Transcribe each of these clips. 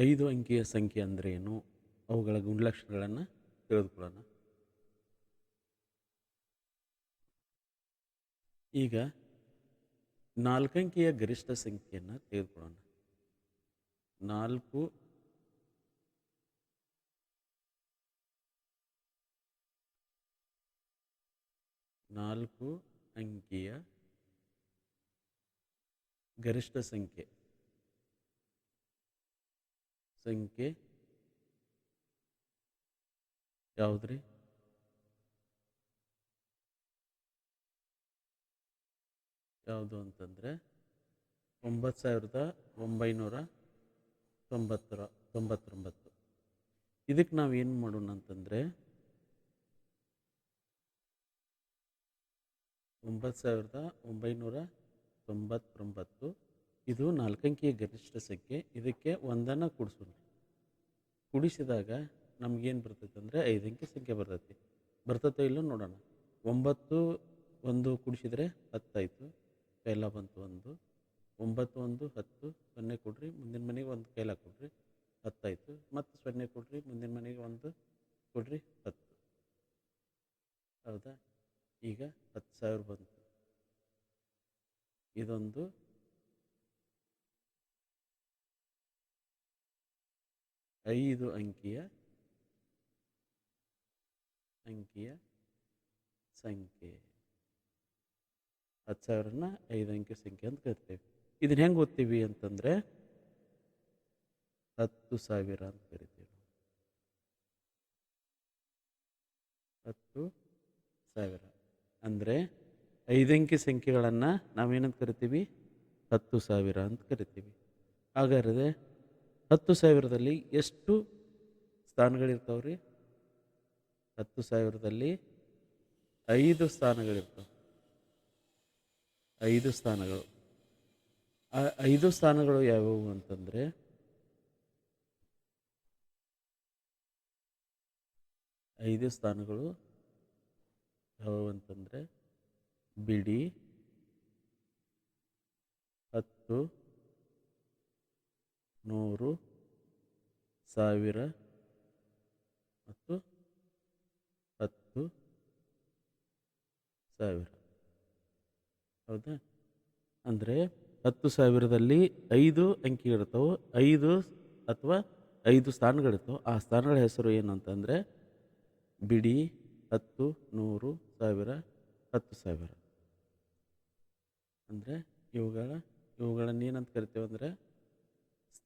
ಐದು ಅಂಕಿಯ ಸಂಖ್ಯೆ ಅಂದರೆ ಏನು? ಅವುಗಳ ಗುಣಲಕ್ಷಣಗಳನ್ನು ತಿಳಿದುಕೊಳ್ಳೋಣ. ಈಗ ನಾಲ್ಕಂಕಿಯ ಗರಿಷ್ಠ ಸಂಖ್ಯೆಯನ್ನು ತೆಗೆದುಕೊಳ್ಳೋಣ ನಾಲ್ಕು ನಾಲ್ಕು ಅಂಕಿಯ ಗರಿಷ್ಠ ಸಂಖ್ಯೆ. ಸಂಖ್ಯೆ ಯಾವುದ್ರಿ? ಯಾವುದು ಅಂತಂದರೆ ಒಂಬತ್ತು ಸಾವಿರದ ಒಂಬೈನೂರ ತೊಂಬತ್ತರ, ತೊಂಬತ್ತೊಂಬತ್ತು. ಇದಕ್ಕೆ ನಾವು ಏನು ಮಾಡೋಣ ಅಂತಂದರೆ ಒಂಬತ್ತು ಸಾವಿರದ ಒಂಬೈನೂರ ತೊಂಬತ್ತೊಂಬತ್ತು ಇದು ನಾಲ್ಕಂಕಿಯ ಗರಿಷ್ಠ ಸಂಖ್ಯೆ, ಇದಕ್ಕೆ ಒಂದನ್ನು ಕೂಡಿಸೋಣ. ಕೂಡಿಸಿದಾಗ ನಮಗೇನು ಬರ್ತೈತೆ ಅಂದರೆ ಐದಂಕಿ ಸಂಖ್ಯೆ ಬರ್ತೈತಿ. ಬರ್ತೈತೋ ಇಲ್ಲೋ ನೋಡೋಣ. ಒಂಬತ್ತು ಒಂದು ಕೂಡಿಸಿದರೆ ಹತ್ತಾಯಿತು. ಕೈಲ ಬಂತು ಒಂದು. ಒಂಬತ್ತು ಒಂದು ಹತ್ತು, ಸೊನ್ನೆ ಕೊಡ್ರಿ, ಮುಂದಿನ ಮನೆಗೆ ಒಂದು ಕೈಲ ಕೊಡ್ರಿ, ಹತ್ತಾಯಿತು. ಮತ್ತು ಸೊನ್ನೆ ಕೊಡ್ರಿ, ಮುಂದಿನ ಮನೆಗೆ ಒಂದು ಕೊಡ್ರಿ, ಹತ್ತು. ಹೌದಾ? ಈಗ ಹತ್ತು ಸಾವಿರ ಬಂತು. ಇದೊಂದು ಐದು ಅಂಕಿಯ ಅಂಕಿಯ ಸಂಖ್ಯೆ ಹತ್ತು ಸಾವಿರನ ಐದು ಅಂಕಿ ಸಂಖ್ಯೆ ಅಂತ ಕರಿತೇವೆ ಇದನ್ನ ಹೆಂಗೆ ಓದ್ತೀವಿ ಅಂತಂದರೆ ಹತ್ತು ಸಾವಿರ ಅಂತ ಕರಿತೀವಿ ಹತ್ತು ಸಾವಿರ ಅಂದರೆ ಅಂಕಿ ಸಂಖ್ಯೆಗಳನ್ನು ನಾವೇನಂತ ಕರಿತೀವಿ ಹತ್ತು ಸಾವಿರ ಅಂತ ಕರಿತೀವಿ ಹಾಗಾದ್ರೆ ಹತ್ತು ಸಾವಿರದಲ್ಲಿ ಎಷ್ಟು ಸ್ಥಾನಗಳಿರ್ತಾವೆ ರೀ ಹತ್ತು ಸಾವಿರದಲ್ಲಿ ಐದು ಸ್ಥಾನಗಳಿರ್ತವೆ. ಐದು ಸ್ಥಾನಗಳು. ಆ ಐದು ಸ್ಥಾನಗಳು ಯಾವುವು ಅಂತಂದರೆ, ಐದು ಸ್ಥಾನಗಳು ಯಾವುವು ಅಂತಂದರೆ, ಬಿಡಿ, ಹತ್ತು ನೂರು ಸಾವಿರ ಮತ್ತು ಹತ್ತು ಸಾವಿರ. ಹೌದಾ? ಅಂದರೆ ಹತ್ತು ಸಾವಿರದಲ್ಲಿ ಐದು ಅಂಕಿಗಳಿರ್ತಾವೆ ಐದು ಅಥವಾ ಐದು ಸ್ಥಾನಗಳಿರ್ತಾವೆ ಆ ಸ್ಥಾನಗಳ ಹೆಸರು ಏನು ಅಂತಂದರೆ ಬಿಡಿ ಹತ್ತು ನೂರು ಸಾವಿರ ಹತ್ತು ಸಾವಿರ. ಅಂದರೆ ಇವುಗಳ ಇವುಗಳನ್ನು ಏನಂತ ಕರಿತೇವೆ ಅಂದರೆ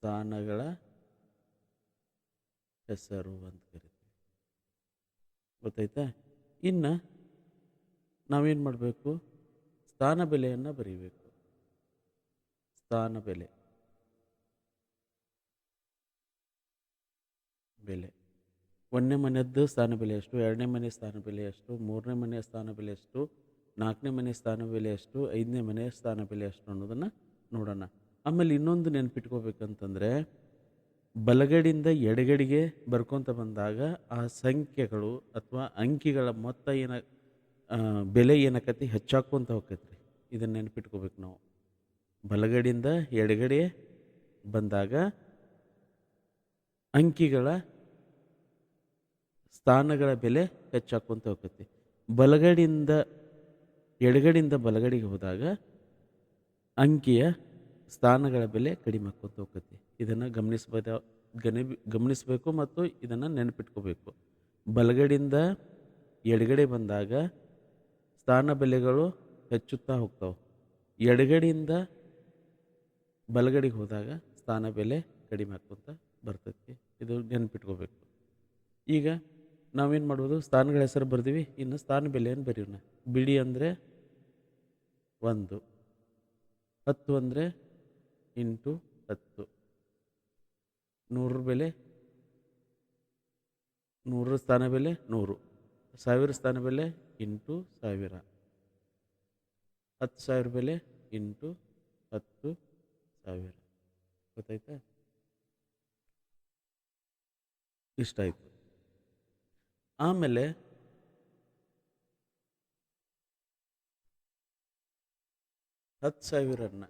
ಸ್ಥಾನಗಳ ಹೆಸರು ಅಂತ ಕರಿತೀವಿ. ಗೊತ್ತಾಯ್ತಾ? ಇನ್ನು ನಾವೇನು ಮಾಡಬೇಕು? ಸ್ಥಾನ ಬೆಲೆಯನ್ನು ಬರೀಬೇಕು. ಸ್ಥಾನ ಬೆಲೆ. ಬೆಲೆ. ಒಂದನೇ ಮನೆಯದ್ದು ಸ್ಥಾನ ಬೆಲೆ ಎಷ್ಟು? ಎರಡನೇ ಮನೆ ಸ್ಥಾನ ಬೆಲೆ ಎಷ್ಟು? ಮೂರನೇ ಮನೆಯ ಸ್ಥಾನ ಬೆಲೆ ಎಷ್ಟು? ನಾಲ್ಕನೇ ಮನೆ ಸ್ಥಾನ ಬೆಲೆ ಎಷ್ಟು? ಐದನೇ ಮನೆಯ ಸ್ಥಾನ ಬೆಲೆ ಎಷ್ಟು ಅನ್ನೋದನ್ನು ನೋಡೋಣ. ಆಮೇಲೆ ಇನ್ನೊಂದು ನೆನ್ಪಿಟ್ಕೋಬೇಕಂತಂದರೆ, ಬಲಗಡೆಯಿಂದ ಎಡಗಡೆಗೆ ಬರ್ಕೊತ ಬಂದಾಗ ಆ ಸಂಖ್ಯೆಗಳು ಅಥವಾ ಅಂಕಿಗಳ ಮೊತ್ತ ಏನ ಬೆಲೆ ಏನಕತಿ ಹೆಚ್ಚಾಕೊಂತ ಹೋಗ್ತೈತೆ ರೀ ಇದನ್ನು ನೆನ್ಪಿಟ್ಕೋಬೇಕು ನಾವು. ಬಲಗಡೆಯಿಂದ ಎಡಗಡೆ ಬಂದಾಗ ಅಂಕಿಗಳ ಸ್ಥಾನಗಳ ಬೆಲೆ ಹೆಚ್ಚಾಕೊಂತ ಹೋಗ್ತೈತಿ ಬಲಗಡೆಯಿಂದ, ಎಡಗಡೆಯಿಂದ ಬಲಗಡೆಗೆ ಹೋದಾಗ ಅಂಕಿಯ ಸ್ಥಾನಗಳ ಬೆಲೆ ಕಡಿಮೆ ಆಕೋತ ಹೋಗ್ತೈತಿ. ಇದನ್ನು ಗಮನಿಸ್ಬೋದ ಗನಿ ಗಮನಿಸಬೇಕು ಮತ್ತು ಇದನ್ನು ನೆನಪಿಟ್ಕೋಬೇಕು. ಬಲಗಡೆಯಿಂದ ಎಡಗಡೆ ಬಂದಾಗ ಸ್ಥಾನ ಬೆಲೆಗಳು ಹೆಚ್ಚುತ್ತಾ ಹೋಗ್ತಾವೆ. ಎಡಗಡೆಯಿಂದ ಬಲಗಡೆಗೆ ಹೋದಾಗ ಸ್ಥಾನ ಬೆಲೆ ಕಡಿಮೆ ಆಗ್ಕೊತ ಬರ್ತೈತಿ. ಇದು ನೆನ್ಪಿಟ್ಕೋಬೇಕು. ಈಗ ನಾವೇನು ಮಾಡ್ಬೋದು, ಸ್ಥಾನಗಳ ಹೆಸರು ಬರ್ದೀವಿ, ಇನ್ನು ಸ್ಥಾನ ಬೆಲೆಯನ್ನು ಬರೆಯೋಣ. ಬಿಡಿ ಅಂದರೆ ಒಂದು, ಹತ್ತು ಅಂದರೆ ಇಂಟು ಹತ್ತು. ನೂರರ ಬೆಲೆ ನೂರರ ಸ್ಥಾನ ಬೆಲೆ ನೂರು. ಸಾವಿರ ಸ್ಥಾನ ಬೆಲೆ ಇಂಟು ಸಾವಿರ. ಹತ್ತು ಸಾವಿರ ಬೆಲೆ ಇಂಟು ಹತ್ತು ಸಾವಿರ. ಗೊತ್ತಾಯ್ತಾ? ಇಷ್ಟ ಆಯಿತು. ಆಮೇಲೆ ಹತ್ತು ಸಾವಿರನ್ನ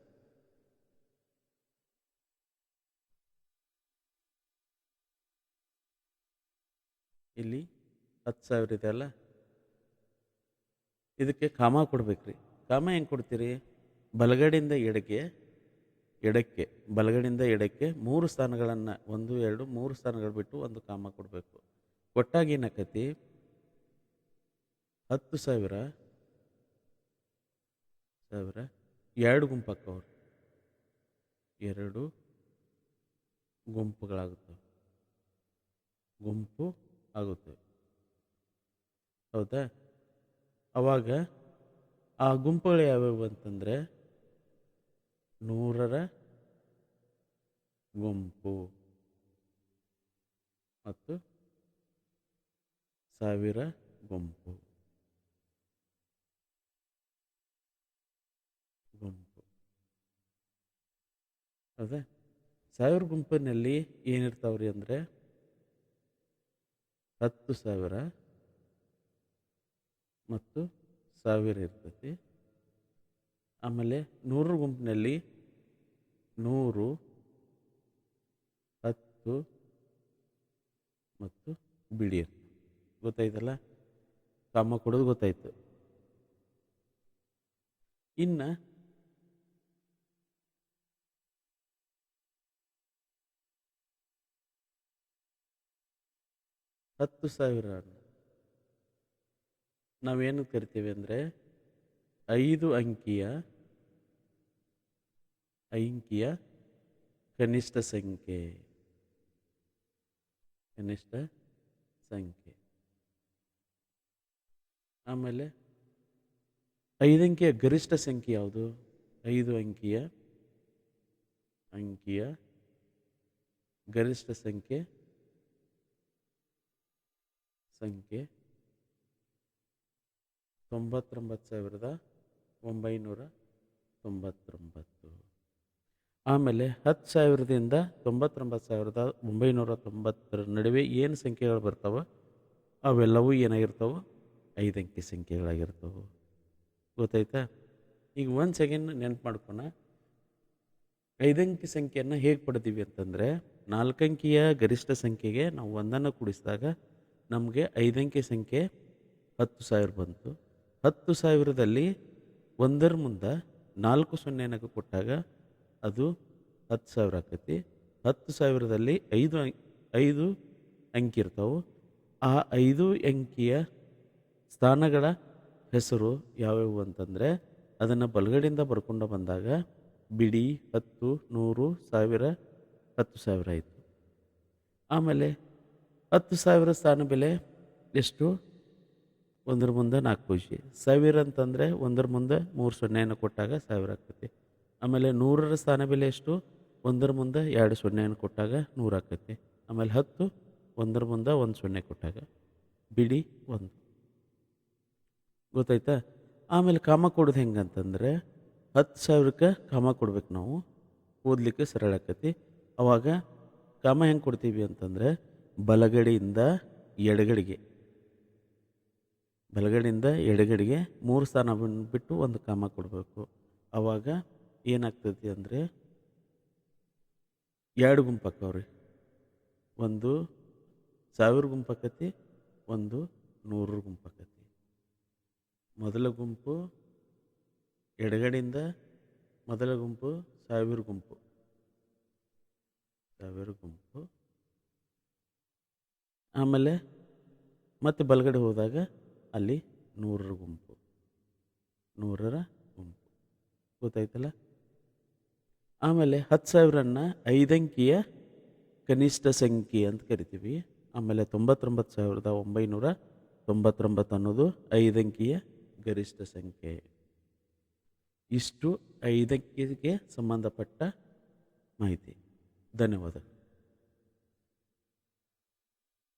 ಇಲ್ಲಿ ಹತ್ತು ಸಾವಿರ ಇದೆ ಅಲ್ಲ? ಇದಕ್ಕೆ ಕಾಮ ಕೊಡ್ಬೇಕು ರೀ ಕಾಮ ಹೆಂಗೆ ಕೊಡ್ತೀರಿ? ಬಲಗಡೆಯಿಂದ ಎಡಕ್ಕೆ ಎಡಕ್ಕೆ, ಬಲಗಡೆಯಿಂದ ಎಡಕ್ಕೆ ಮೂರು ಸ್ಥಾನಗಳನ್ನು, ಒಂದು, ಎರಡು, ಮೂರು ಸ್ಥಾನಗಳು ಬಿಟ್ಟು ಒಂದು ಕಾಮ ಕೊಡಬೇಕು. ಒಟ್ಟಾಗಿ ಏನಕತಿ? ಹತ್ತು ಸಾವಿರ ಸಾವಿರ, ಎರಡು ಗುಂಪಕ್ಕವ್ರು ಎರಡು ಗುಂಪುಗಳಾಗುತ್ತವೆ. ಗುಂಪು ಆಗುತ್ತವೆ ಹೌದಾ? ಅವಾಗ ಆ ಗುಂಪುಗಳು ಯಾವ್ಯಾವು ಅಂತಂದರೆ ನೂರರ ಗುಂಪು ಮತ್ತು ಸಾವಿರ ಗುಂಪು. ಗುಂಪು. ಹೌದಾ? ಸಾವಿರ ಗುಂಪಿನಲ್ಲಿ ಏನಿರ್ತಾವ್ರಿ ಅಂದರೆ ಹತ್ತು ಸಾವಿರ ಮತ್ತು ಸಾವಿರ ಇರ್ತೈತಿ. ಆಮೇಲೆ ನೂರು ಗುಂಪಿನಲ್ಲಿ ನೂರು, ಹತ್ತು ಮತ್ತು ಬಿಡಿ ಗೊತ್ತಾಯ್ತಲ್ಲ? ಕಾಮ ಕೊಡೋದು ಗೊತ್ತಾಯ್ತು. ಇನ್ನು ಹತ್ತು ಸಾವಿರ ನಾವೇನು ಕರಿತೀವಿ ಅಂದರೆ, ಐದು ಅಂಕಿಯ ಅಂಕಿಯ ಕನಿಷ್ಠ ಸಂಖ್ಯೆ. ಕನಿಷ್ಠ ಸಂಖ್ಯೆ. ಆಮೇಲೆ, ಐದು ಅಂಕಿಯ ಗರಿಷ್ಠ ಸಂಖ್ಯೆ ಯಾವುದು? ಐದು ಅಂಕಿಯ ಅಂಕಿಯ ಗರಿಷ್ಠ ಸಂಖ್ಯೆ. ಸಂಖ್ಯೆ ತೊಂಬತ್ತೊಂಬತ್ತು ಸಾವಿರದ ಒಂಬೈನೂರ ತೊಂಬತ್ತೊಂಬತ್ತು. ಆಮೇಲೆ ಹತ್ತು ಸಾವಿರದಿಂದ ತೊಂಬತ್ತೊಂಬತ್ತು ಸಾವಿರದ ಒಂಬೈನೂರ ತೊಂಬತ್ತರ ನಡುವೆ ಏನು ಸಂಖ್ಯೆಗಳು ಬರ್ತಾವೆ ಅವೆಲ್ಲವೂ ಏನಾಗಿರ್ತಾವೆ ಐದಂಕಿ ಅಂಕಿ ಸಂಖ್ಯೆಗಳಾಗಿರ್ತವೆ. ಗೊತ್ತಾಯ್ತಾ? ಈಗ ಒಂದು ಸೆಕೆಂಡ್ ನೆನ್ಪು ಮಾಡ್ಕೊಣ. ಐದಂಕಿ ಸಂಖ್ಯೆಯನ್ನು ಹೇಗೆ ಪಡೆದೀವಿ ಅಂತಂದರೆ ನಾಲ್ಕಂಕಿಯ ಗರಿಷ್ಠ ಸಂಖ್ಯೆಗೆ ನಾವು ಒಂದನ್ನು ಕೂಡಿಸಿದಾಗ ನಮಗೆ ಐದಂಕಿ ಸಂಖ್ಯೆ ಹತ್ತು ಸಾವಿರ ಬಂತು. ಹತ್ತು ಸಾವಿರದಲ್ಲಿ ಒಂದರ ಮುಂದೆ ನಾಲ್ಕು ಸೊನ್ನೆನಕ ಕೊಟ್ಟಾಗ ಅದು ಹತ್ತು ಸಾವಿರ ಆಕತಿ. ಹತ್ತು ಸಾವಿರದಲ್ಲಿ ಐದು ಐದು ಅಂಕಿ ಇರ್ತಾವೆ. ಆ ಐದು ಅಂಕಿಯ ಸ್ಥಾನಗಳ ಹೆಸರು ಯಾವ್ಯಾವು ಅಂತಂದರೆ ಅದನ್ನು ಬಲಗಡೆಯಿಂದ ಬರ್ಕೊಂಡು ಬಂದಾಗ ಬಿಡಿ ಹತ್ತು, ನೂರು, ಸಾವಿರ, ಹತ್ತು ಸಾವಿರ ಆಯಿತು. ಆಮೇಲೆ ಹತ್ತು ಸಾವಿರ ಸ್ಥಾನ ಬೆಲೆ, ಎಷ್ಟು? ಒಂದರ ಮುಂದೆ ನಾಲ್ಕು ಪೈಸೆ ಸಾವಿರ ಅಂತಂದರೆ ಒಂದರ ಮುಂದೆ ಮೂರು ಸೊನ್ನೆಯನ್ನು ಕೊಟ್ಟಾಗ ಸಾವಿರ ಆಗ್ತೈತಿ ಆಮೇಲೆ ನೂರರ ಸ್ಥಾನ ಬೆಲೆ ಎಷ್ಟು? ಒಂದರ ಮುಂದೆ ಎರಡು ಸೊನ್ನೆಯನ್ನು ಕೊಟ್ಟಾಗ ನೂರು ಆಕೈತಿ ಆಮೇಲೆ ಹತ್ತು, ಒಂದರ ಮುಂದೆ ಒಂದು ಸೊನ್ನೆ ಕೊಟ್ಟಾಗ ಬಿಡಿ ಒಂದು. ಗೊತ್ತಾಯ್ತಾ? ಆಮೇಲೆ ಕಾಮ ಕೊಡೋದು ಹೆಂಗಂತಂದರೆ ಹತ್ತು ಸಾವಿರಕ್ಕೆ ಕಾಮ ಕೊಡ್ಬೇಕು ನಾವು. ಓದಲಿಕ್ಕೆ ಸರಳ ಆಕೈತಿ ಅವಾಗ ಕಾಮ ಹೆಂಗೆ ಕೊಡ್ತೀವಿ ಅಂತಂದರೆ ಬಲಗಡೆಯಿಂದ ಎಡಗಡೆಗೆ. ಬಲಗಡೆಯಿಂದ ಎಡಗಡೆಗೆ ಮೂರು ಸ್ಥಾನ ಬಿಟ್ಟು ಒಂದು ಕಾಮ ಕೊಡಬೇಕು. ಆವಾಗ ಏನಾಗ್ತೈತಿ ಅಂದರೆ ಎರಡು ಗುಂಪು ರೀ ಒಂದು ಸಾವಿರ ಗುಂಪು ಆಕತಿ ಒಂದು ನೂರು ಗುಂಪು ಆಕತಿ ಮೊದಲ ಗುಂಪು ಎಡಗಡೆಯಿಂದ, ಮೊದಲ ಗುಂಪು ಸಾವಿರ ಗುಂಪು. ಸಾವಿರ ಗುಂಪು ಆಮೇಲೆ ಮತ್ತೆ ಬಲಗಡೆ ಹೋದಾಗ ಅಲ್ಲಿ ನೂರರ ಗುಂಪು. ನೂರರ ಗುಂಪು. ಗೊತ್ತಾಯ್ತಲ್ಲ? ಆಮೇಲೆ ಹತ್ತು ಸಾವಿರನ ಐದಂಕಿಯ ಕನಿಷ್ಠ ಸಂಖ್ಯೆ ಅಂತ ಕರಿತೀವಿ. ಆಮೇಲೆ ತೊಂಬತ್ತೊಂಬತ್ತು ಸಾವಿರದ ಒಂಬೈನೂರ ತೊಂಬತ್ತೊಂಬತ್ತು ಅನ್ನೋದು ಐದಂಕಿಯ ಗರಿಷ್ಠ ಸಂಖ್ಯೆ. ಇಷ್ಟು ಐದಂಕಿಗೆ ಸಂಬಂಧಪಟ್ಟ ಮಾಹಿತಿ. ಧನ್ಯವಾದ